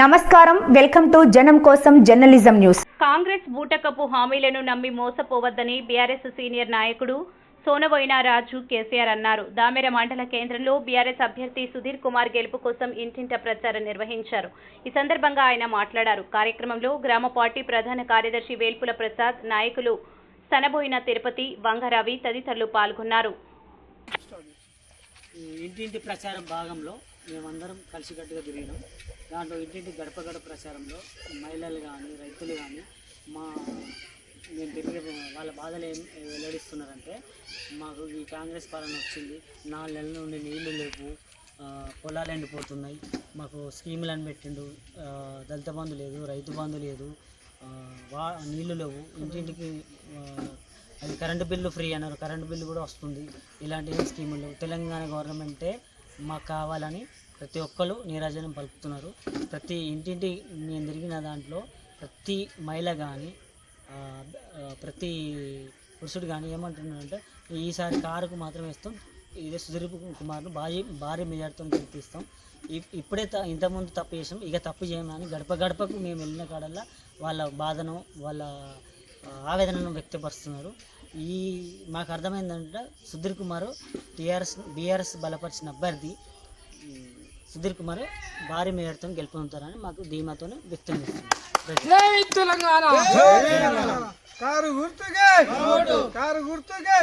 నమస్కారం. Welcome to జనం కోసం జర్నలిజం న్యూస్. కాంగ్రెస్ బూటకపు హామీలను నమ్మి మోసపోవద్దని బీఆర్ఎస్ సీనియర్ నాయకుడు సోనబోయిన రాజు కేసీఆర్ అన్నారు. దామెర మండల కేంద్రంలో బీఆర్ఎస్ అభ్యర్థి సుధీర్ కుమార్ గెలుపు కోసం ఇంటింట ప్రచారం నిర్వహించారు. ఈ సందర్భంగా ఆయన మాట్లాడారు. కార్యక్రమంలో గ్రామ పార్టీ ప్రధాన కార్యదర్శి వేల్పుల ప్రసాద్ నాయకులు సనబోయిన తిరుపతి వంగరవి తదితరులు పాల్గొన్నారు. ఈ ఇంటింటి ప్రచారం భాగంలో మేమందరం కలిసికట్టుగా తిరిగినాం. దాంట్లో ఇంటింటి గడప గడప ప్రచారంలో మహిళలు కానీ రైతులు కానీ మా మేము తిరిగే వాళ్ళ బాధలు ఏం వెల్లడిస్తున్నారంటే మాకు ఈ కాంగ్రెస్ పాలన వచ్చింది. నాలుగు నెలల నుండి నీళ్ళు లేవు పొలాలు ఎండిపోతున్నాయి. మాకు స్కీములు అని పెట్టిండు. దళిత బంధు లేదు రైతు బంధు లేదు వా నీళ్ళు లేవు. ఇంటింటికి అది కరెంటు బిల్లు ఫ్రీ అన్నారు. కరెంటు బిల్లు కూడా వస్తుంది. ఇలాంటి స్కీములు తెలంగాణ గవర్నమెంటే మాకు కావాలని ప్రతి ఒక్కరు నీరాజనం పలుకుతున్నారు. ప్రతి ఇంటింటి నేను తిరిగిన దాంట్లో ప్రతి మహిళ కానీ ప్రతి పురుషుడు కానీ ఏమంటున్నారంటే ఈసారి కారుకు మాత్రం ఇస్తాం ఇదే సుధీర్ కుమార్ను భారీ భారీ మెజార్టీతో గెలిపిస్తాం. ఇప్- ఇప్పుడే త- ఇంతకుముందు తప్పు చేసాం ఇక తప్పు చేయమని గడప గడపకు మేము వెళ్ళిన కాడల్లా వాళ్ళ బాధను వాళ్ళ ఆవేదనను వ్యక్తపరుస్తున్నారు. ఈ మాకు అర్థమైందంటే సుధీర్ కుమార్ టీఆర్ఎస్ బీఆర్ఎస్ బలపరిచిన అభ్యర్థి. సుధీర్ కుమార్ భారీ మేయర్తో గెలుపొందుతారని మాకు ధీమాతో వ్యక్తం చేస్తున్నారు కారు గుర్తుకే! కారు గుర్తుకే!